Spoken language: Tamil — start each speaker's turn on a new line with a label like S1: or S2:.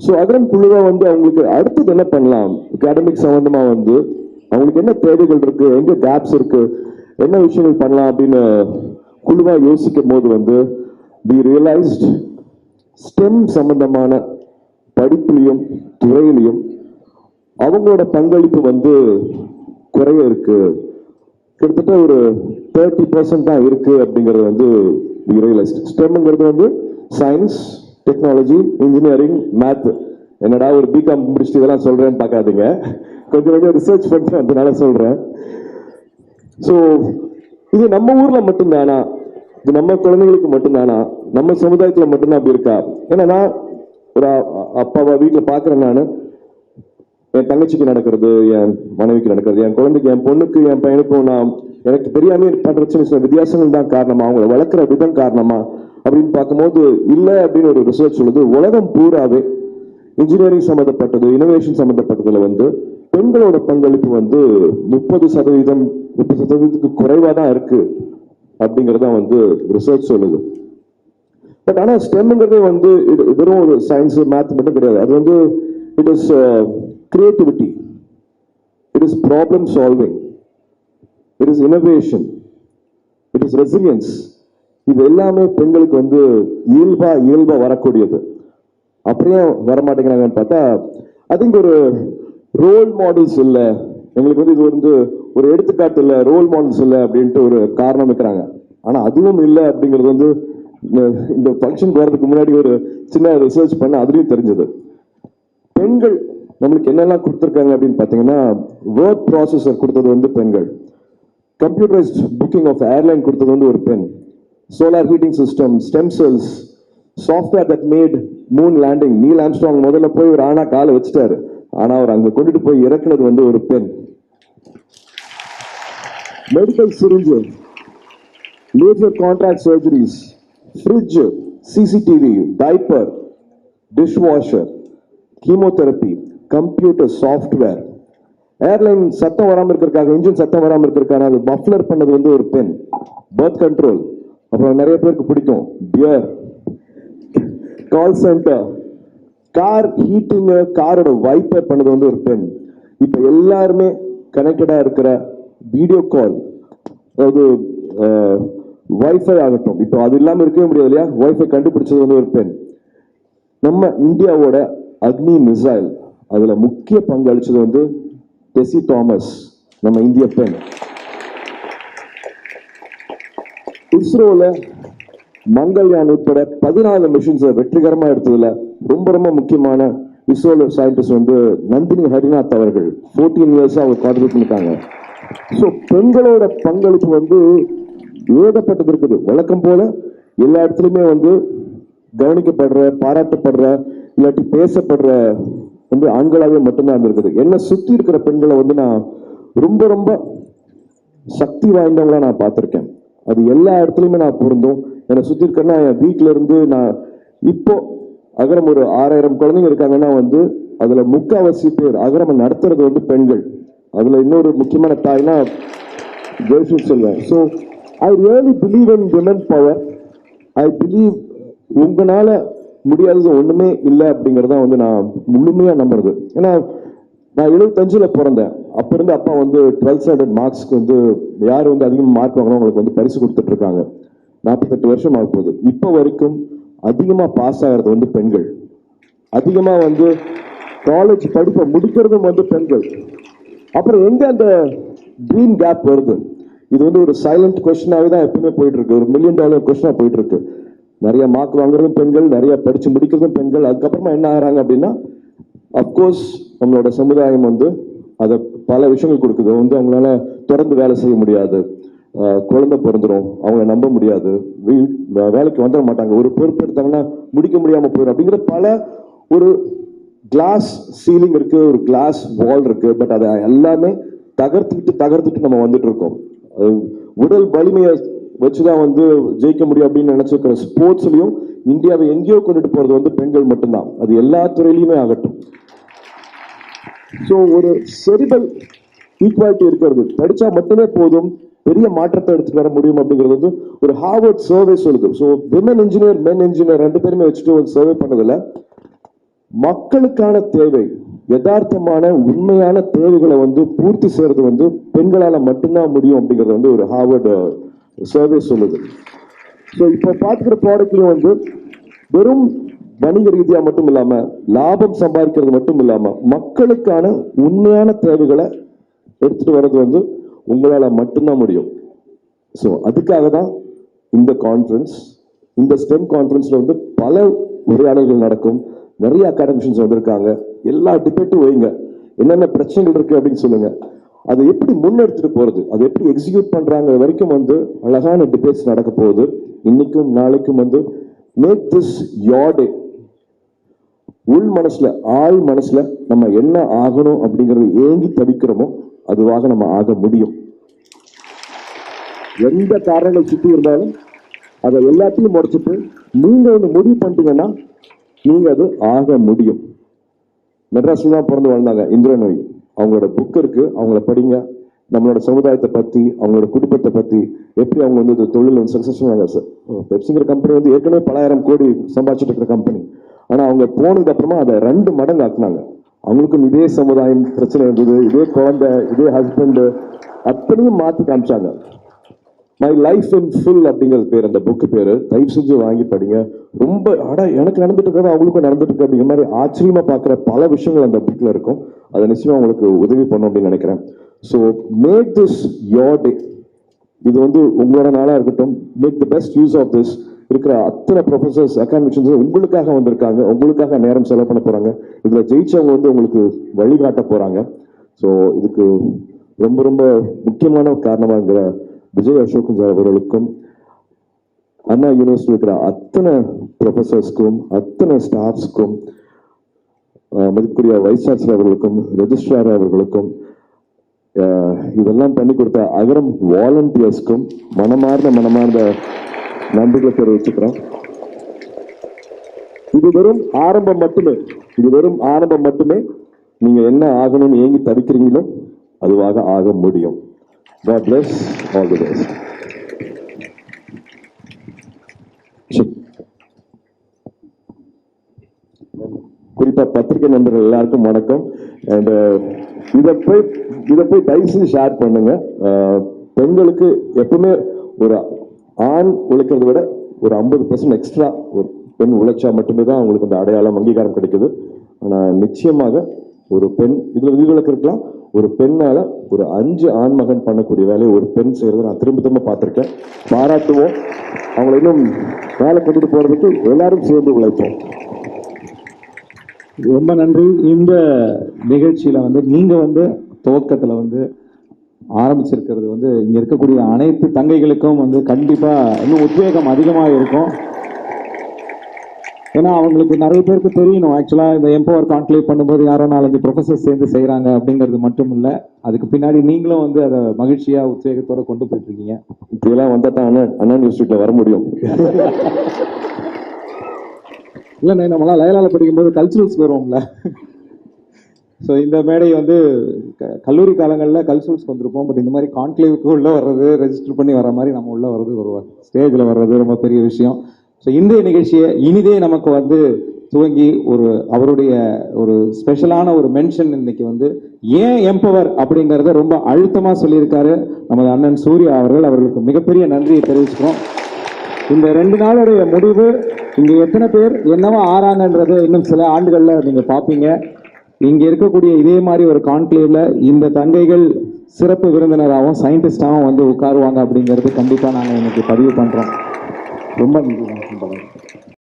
S1: ஸோ அகரம் குழுவாக வந்து அவங்களுக்கு அடுத்தது என்ன பண்ணலாம்? அகாடமிக் சம்மந்தமாக வந்து அவங்களுக்கு என்ன தேவைகள் இருக்குது எங்கே கேப்ஸ் இருக்குது என்ன விஷயங்கள் பண்ணலாம் அப்படின்னு குழுவாக யோசிக்கும் போது வந்து வி ரியலைஸ்ட் ஸ்டெம் சம்பந்தமான படிப்புலையும் துறையிலையும் அவங்களோட பங்களிப்பு வந்து குறைய இருக்குது கிட்டத்தட்ட ஒரு தேர்ட்டி பர்சன்ட் தான் இருக்குது அப்படிங்கிறது வந்து ரியலைஸ்ட் ஸ்டெம்ங்கிறது வந்து சயின்ஸ் டெக்னாலஜி இன்ஜினியரிங் மேத் என்னடா ஒரு பிகாம் முடிச்சுட்டு இதெல்லாம் சொல்றேன்னு பார்க்காதீங்க. கொஞ்சம் கொஞ்சம் ரிசர்ச் பண்ணிட்டு அதனால சொல்றேன். ஸோ இது நம்ம ஊர்ல மட்டும்தானா? இது நம்ம குழந்தைங்களுக்கு மட்டும்தானா? நம்ம சமுதாயத்தில் மட்டும்தான் அப்படி இருக்கா? ஏன்னா நான் ஒரு அப்பாவை வீட்டில் பார்க்குறேன் நான். என் தங்கச்சிக்கு நடக்கிறது என் மனைவிக்கு நடக்கிறது என் குழந்தைக்கு என் பொண்ணுக்கு என் பையனுக்கும் நான் எனக்கு தெரியாம பண்ணுற சின்ன சின்ன வித்தியாசங்கள் தான் காரணமா? அவங்கள வளர்க்குற விதம் காரணமா? அப்படின்னு பார்க்கும்போது இல்லை அப்படின்னு ஒரு ரிசர்ச் சொல்லுது உலகம் பூராவே இன்ஜினியரிங் சம்மந்தப்பட்டது இனோவேஷன் சம்மந்தப்பட்டதுல வந்து பெண்களோட பங்களிப்பு வந்து முப்பது சதவீதம் முப்பது சதவீதத்துக்கு குறைவாக தான் இருக்கு அப்படிங்கறத வந்து ரிசர்ச் சொல்லுது. பட் ஆனால் ஸ்டெம்ங்கிறதே வந்து இது வெறும் ஒரு சயின்ஸ் மேத் மட்டும் கிடையாது. அது வந்து it is creativity it is problem solving it is innovation it is resilience இது எல்லாமே பெண்களுக்கு வந்து இயல்பா இயல்பா வரக்கூடியது. அப்படியே வர மாட்டேங்கிறாங்கன்னு பார்த்தா ஐ திங்க் ஒரு ரோல் மாடல்ஸ் இல்லை. எங்களுக்கு வந்து இது வந்து ஒரு எடுத்துக்காட்டு இல்லை ரோல் மாடல்ஸ் இல்லை அப்படின்ட்டு ஒரு காரணம் இருக்கிறாங்க ஆனால் அதுவும் இல்லை அப்படிங்கிறது வந்து இந்த- இந்த ஃபங்க்ஷன் போகிறதுக்கு முன்னாடி ஒரு சின்ன ரிசர்ச் பண்ண அதுலேயும் தெரிஞ்சது. பெண்கள் நம்மளுக்கு என்னெல்லாம் கொடுத்துருக்காங்க அப்படின்னு பார்த்தீங்கன்னா வேர்ட் ப்ராசஸர் கொடுத்தது வந்து பெண்கள். கம்ப்யூட்டரைஸ்ட் புக்கிங் ஆஃப் ஏர்லைன் கொடுத்தது வந்து ஒரு பெண். Solar heating system stem cells software that made moon landing Neil Armstrong முதல்ல போய் ஒரு ஆனா காலை வச்சுட்டாரு. ஆனா அவர் அங்க கொண்டுட்டு போய் இறக்குனது வந்து ஒரு பெண். Medical syringe major contract surgeries fridge CCTV diaper dish washer chemotherapy computer software airline சத்தம் வராமல் இருக்கிறதுக்காக இன்ஜின் சத்தம் வராமல் இருக்கிறதுக்காக அது பஃப்லர் பண்ணது வந்து ஒரு பெண். பர்த் கண்ட்ரோல் அப்புறம் நிறைய பேருக்கு பிடிக்கும். Beer call centre car heating காரோட வைப்பை பண்ணது வந்து ஒரு பெண். இப்போ எல்லாருமே கனெக்டடாக இருக்கிற வீடியோ கால் அதாவது ஒய்ஃபை ஆகட்டும். இப்போ அது இல்லாமல் இருக்கவே முடியாது இல்லையா? ஒய்ஃபை கண்டுபிடிச்சது வந்து ஒரு பெண். நம்ம இந்தியாவோட அக்னி மிசைல் அதில் முக்கிய பங்கு அளித்தது வந்து டெசி தாமஸ் நம்ம இந்திய பெண். இஸ்ரோல மங்கள்யான் உட்பட பதினாலு மிஷின்ஸை வெற்றிகரமாக எடுத்ததில் ரொம்ப ரொம்ப முக்கியமான இஸ்ரோல சயின்டிஸ்ட் வந்து நந்தினி ஹரிநாத் அவர்கள். ஃபோர்டீன் இயர்ஸாக அவங்க கான்ட்ரிபியூட் பண்ணிருக்காங்க ஸோ பெண்களோட பங்களிப்பு வந்து ஏகப்பட்டது இருக்குது. வழக்கம் போல எல்லா இடத்துலையுமே வந்து கவனிக்கப்படுற பாராட்டப்படுற இல்லாட்டி பேசப்படுற வந்து ஆண்களாகவே மட்டும்தான் இருந்திருக்குது. என்னை சுற்றி இருக்கிற பெண்களை வந்து நான் ரொம்ப ரொம்ப சக்தி வாய்ந்தவங்களாக நான் பார்த்துருக்கேன். அது எல்லா இடத்துலையுமே நான் பொருந்தும். என்னை சுற்றி இருக்கேன்னா என் வீட்ல இருந்து நான் இப்போ அகரம் ஒரு ஆறாயிரம் குழந்தைங்க இருக்காங்கன்னா வந்து அதுல முக்காவாசி பேர் அகரம் நடத்துறது வந்து பெண்கள். அதுல இன்னொரு முக்கியமான தாய்னா ஜெய்சூர் சொல்வேன். So I really believe in women power I believe உங்களால முடியாதது ஒன்றுமே இல்லை அப்படிங்கறத வந்து நான் முழுமையாக நம்புறது. ஏன்னா நான் எழுபத்தஞ்சில் பிறந்தேன். அப்போ இருந்து அப்பா வந்து டுவெல்த் ஸ்டாண்டர்ட் மார்க்ஸ்க்கு வந்து யார் வந்து அதிகமாக மார்க் வாங்கினோ அவங்களுக்கு வந்து பரிசு கொடுத்துட்ருக்காங்க நாற்பத்தெட்டு வருஷம் ஆக போகுது. இப்போ வரைக்கும் அதிகமாக பாஸ் ஆகிறது வந்து பெண்கள். அதிகமாக வந்து காலேஜ் படிப்பை முடிக்கிறதும் வந்து பெண்கள். அப்புறம் எங்கே அந்த ட்ரீம் கேப் வருது? இது வந்து ஒரு சைலண்ட் கொஸ்டினாவே தான் எப்பவுமே போயிட்டு இருக்கு ஒரு மில்லியன் டாலர் கொஸ்டினா போயிட்டு இருக்கு நிறைய மார்க் வாங்குறதும் பெண்கள் நிறைய படித்து முடிக்கிறதும் பெண்கள். அதுக்கப்புறமா என்ன ஆகிறாங்க அப்படின்னா அப்கோர்ஸ் நம்மளோட சமுதாயம் வந்து அதை பல விஷயங்கள் கொடுக்குது. வந்து அவங்களால தொடர்ந்து வேலை செய்ய முடியாது. குழந்தை பிறந்துடும் அவங்கள நம்ப முடியாது. வீ- வேலைக்கு வந்துட மாட்டாங்க. ஒரு பொறுப்பு எடுத்தாங்கன்னா முடிக்க முடியாமல் போயிடும் அப்படிங்கிற பல ஒரு கிளாஸ் சீலிங் இருக்கு ஒரு கிளாஸ் வால் இருக்கு. பட் அதை எல்லாமே தகர்த்துக்கிட்டு தகர்த்துட்டு நம்ம வந்துட்டு இருக்கோம். அது உடல் வலிமையை வச்சுதான் வந்து ஜெயிக்க முடியும் அப்படின்னு நினைச்சிருக்கிற ஸ்போர்ட்ஸ்லையும் இந்தியாவை எங்கேயோ கொண்டுட்டு போறது வந்து பெண்கள் மட்டும்தான். அது எல்லா துறையிலையுமே ஆகட்டும். ஸோ ஒரு செரிபல் ஈக்குவாலிட்டி இருக்கிறது. படித்தா மட்டுமே போதும். பெரிய மாற்றத்தை எடுத்துட்டு வர முடியும் அப்படிங்கிறது வந்து ஒரு ஹார்வர்ட் சர்வே சொல்லுது. So women engineer men engineer ரெண்டு பேருமே வச்சுட்டு ஒரு சர்வே பண்ணதில் மக்களுக்கான தேவை யதார்த்தமான உண்மையான தேவைகளை வந்து பூர்த்தி செய்யறது வந்து பெண்களால் மட்டும்தான் முடியும் அப்படிங்கிறது வந்து ஒரு ஹார்வர்டு சர்வே uh, சொல்லுது. ஸோ இப்போ பார்த்துக்கிற ப்ராடக்ட்லையும் வந்து வெறும் வணிக ரீதியா மட்டும் இல்லாம லாபம் சம்பாதிக்கிறது மட்டும் இல்லாம மக்களுக்கான உண்மையான தேவைகளை எடுத்துட்டு வர்றது வந்து உங்களால மட்டும்தான் முடியும். ஸோ அதுக்காக தான் இந்த கான்ஃபரன்ஸ் இந்த ஸ்டெம் கான்ஃபரன்ஸ்ல வந்து பல உரையாடல்கள் நடக்கும். நிறைய அகாடமிஷன்ஸ் வந்திருக்காங்க. எல்லா டிபேட்டும் வைங்க. என்னென்ன பிரச்சனைகள் இருக்கு அப்படின்னு சொல்லுங்க. அதை எப்படி முன்னெடுத்துட்டு போறது? அதை எப்படி எக்ஸிக்யூட் பண்றாங்க வரைக்கும் வந்து அழகான டிபேட்ஸ் நடக்க போகுது. இன்னைக்கும் நாளைக்கும் வந்து மேக் திஸ் யோர் டே உள் மனசுல ஆள் மனசுல நம்ம என்ன ஆகணும் அப்படிங்கறது ஏங்கி தவிக்கிறோமோ அதுவாக நம்ம ஆக முடியும். எந்த காரணங்கள் சுத்தி இருந்தாலும் அதை எல்லாத்தையும் முடிச்சுட்டு நீங்க ஒன்று முடிவு பண்ணிட்டீங்கன்னா நீங்க அது ஆக முடியும். மெட்ராஸ்ல தான் பிறந்து வாழ்ந்தாங்க இந்திர நோய். அவங்களோட புக் இருக்கு அவங்கள படிங்க. நம்மளோட சமுதாயத்தை பத்தி அவங்களோட குடும்பத்தை பத்தி எப்படி அவங்க வந்து இந்த தொழில் வந்து சக்சஸ்ஃபுல்லாக சார் பெப்சிங்கிற கம்பெனி வந்து ஏற்கனவே பலாயிரம் கோடி சம்பாதிச்சுட்டு இருக்கிற கம்பெனி ஆனால் அவங்க போனதுக்கு அப்புறமா அதை ரெண்டு மடங்கு ஆக்குனாங்க. அவங்களுக்கும் இதே சமுதாயம் பிரச்சனை இருந்தது இதே குழந்தை இதே ஹஸ்பண்டு அத்தனையும் மாற்றி காமிச்சாங்க. மை லைஃப் இன் ஃபுல் அப்படிங்கிறது பேர் அந்த புக்கு பேர். தயவு செஞ்சு வாங்கி படிங்க. ரொம்ப அட எனக்கு நடந்துட்டு இருக்கிறது அவங்களுக்கும் நடந்துட்டு இருக்கு அப்படிங்கிற மாதிரி ஆச்சரியமா பார்க்குற பல விஷயங்கள் அந்த புக்கில் இருக்கும். அதை நிச்சயமாக உங்களுக்கு உதவி பண்ணும் அப்படின்னு நினைக்கிறேன். So make this your day இது வந்து உங்களோட நாளாக இருக்கட்டும். Make the best use of this இருக்கிற அத்தனை ப்ரொஃபசர்ஸ் அகாடமிஷன்ஸ் உங்களுக்காக வந்திருக்காங்க. உங்களுக்காக நேரம் செலவு பண்ண போகிறாங்க இதில் ஜெயிச்சவங்க வந்து உங்களுக்கு வழிகாட்ட போகிறாங்க ஸோ இதுக்கு ரொம்ப ரொம்ப முக்கியமான காரணமாக இருக்கிற விஜய் அசோக் சார் அவர்களுக்கும் அண்ணா யூனிவர்சிட்டி இருக்கிற அத்தனை ப்ரொஃபசர்ஸ்க்கும் அத்தனை ஸ்டாஃப்ஸ்க்கும் மதிப்புக்குரிய வைஸ் சான்சலர் அவர்களுக்கும் ரெஜிஸ்ட்ரார் அவர்களுக்கும் இதெல்லாம் பண்ணி கொடுத்த அகரம் வாலண்டியர்ஸ்க்கும் மனமார்ந்த மனமார்ந்த நன்றிகளை தெரிவிச்சுக்கிறோம் இது வெறும் ஆரம்பம் மட்டுமே. இது வெறும் ஆரம்பம் மட்டுமே. நீங்க என்ன ஆகணும்னு ஏங்கி தடுக்கிறீங்களோ அதுவாக ஆக முடியும். God bless all குறிப்பா பத்திரிகை நண்பர்கள் எல்லாருக்கும் வணக்கம். அண்ட் uh, இதை போய் இதை போய் தயவு ஷேர் பண்ணுங்க. Uh, பெண்களுக்கு எப்பவுமே ஒரு ஆண் உழைக்கிறத விட ஒரு ஐம்பது பர்சன்ட் எக்ஸ்ட்ரா ஒரு பெண் உழைச்சா மட்டுமே தான் அவங்களுக்கு அந்த அடையாளம் அங்கீகாரம் கிடைக்குது. ஆனால் நிச்சயமாக ஒரு பெண் இதில் விதிவிலக்கு இருக்கலாம். ஒரு பெண்ணால் ஒரு அஞ்சு ஆண் மகன் பண்ணக்கூடிய வேலையை ஒரு பெண் செய்கிறத நான் திரும்ப திரும்ப பார்த்துருக்கேன். பாராட்டுவோம். அவங்களை இன்னும் வேலை கொண்டுட்டு போகிறதுக்கு எல்லாரும் சேர்ந்து உழைப்போம்.
S2: ரொம்ப நன்றி. இந்த நிகழ்ச்சியில் வந்து நீங்கள் வந்து துவக்கத்தில் வந்து ஆரம்பிச்சிருக்கிறது வந்து இங்க இருக்கக்கூடிய அனைத்து தங்கைகளுக்கும் வந்து கண்டிப்பா இன்னும் உத்வேகம் அதிகமாக இருக்கும். ஏன்னா அவங்களுக்கு நிறைய பேருக்கு தெரியணும். ஆக்சுவலா இந்த எம்பவர் கான்க்ளேவ் பண்ணும்போது யாரோ நாலஞ்சு ப்ரொஃபசர் சேர்ந்து செய்றாங்க அப்படிங்கிறது மட்டும் இல்ல. அதுக்கு பின்னாடி நீங்களும் வந்து அதை மகிழ்ச்சியா உத்வேகத்தோட கொண்டு போயிட்டு இருக்கீங்க
S1: இப்படியெல்லாம் வந்தா தான் அண்ணா அண்ணா யூனிவர்சிட்டியில வர முடியும்.
S2: இல்லைண்ணே நம்மளாம் லயலால படிக்கும்போது கல்ச்சுரல்ஸ் வருவோம்ல ஸோ இந்த மேடை வந்து க- கல்லூரி காலங்களில் கல்சூல்ஸ் வந்திருப்போம். பட் இந்த மாதிரி கான்க்ளேவுக்கு உள்ளே வர்றது ரெஜிஸ்டர் பண்ணி வர மாதிரி நம்ம உள்ளே வர்றது ஒரு ஸ்டேஜில் வர்றது ரொம்ப பெரிய விஷயம். ஸோ இன்றைய நிகழ்ச்சியை இனிதே நமக்கு வந்து துவங்கி ஒரு அவருடைய ஒரு ஸ்பெஷலான ஒரு மென்ஷன் இன்னைக்கு வந்து ஏன் எம்பவர் அப்படிங்கிறத ரொம்ப அழுத்தமாக சொல்லியிருக்காரு நமது அண்ணன் சூர்யா அவர்கள். அவர்களுக்கு மிகப்பெரிய நன்றியை தெரிவிச்சுக்கிறோம். இந்த ரெண்டு நாளுடைய முடிவு இங்கே எத்தனை பேர் என்னவா ஆறாங்கன்றதை இன்னும் சில ஆண்டுகளில் நீங்கள் பார்ப்பீங்க. இங்க இருக்கக்கூடிய இதே மாதிரி ஒரு கான்க்ளேவ்ல இந்த தங்கைகள் சிறப்பு விருந்தினராகவும் சயின்டிஸ்டாகவும் வந்து உட்காருவாங்க அப்படிங்கிறது கண்டிப்பாக நாங்கள் இன்னைக்கு பதிவு பண்ணுறோம் ரொம்ப நன்றி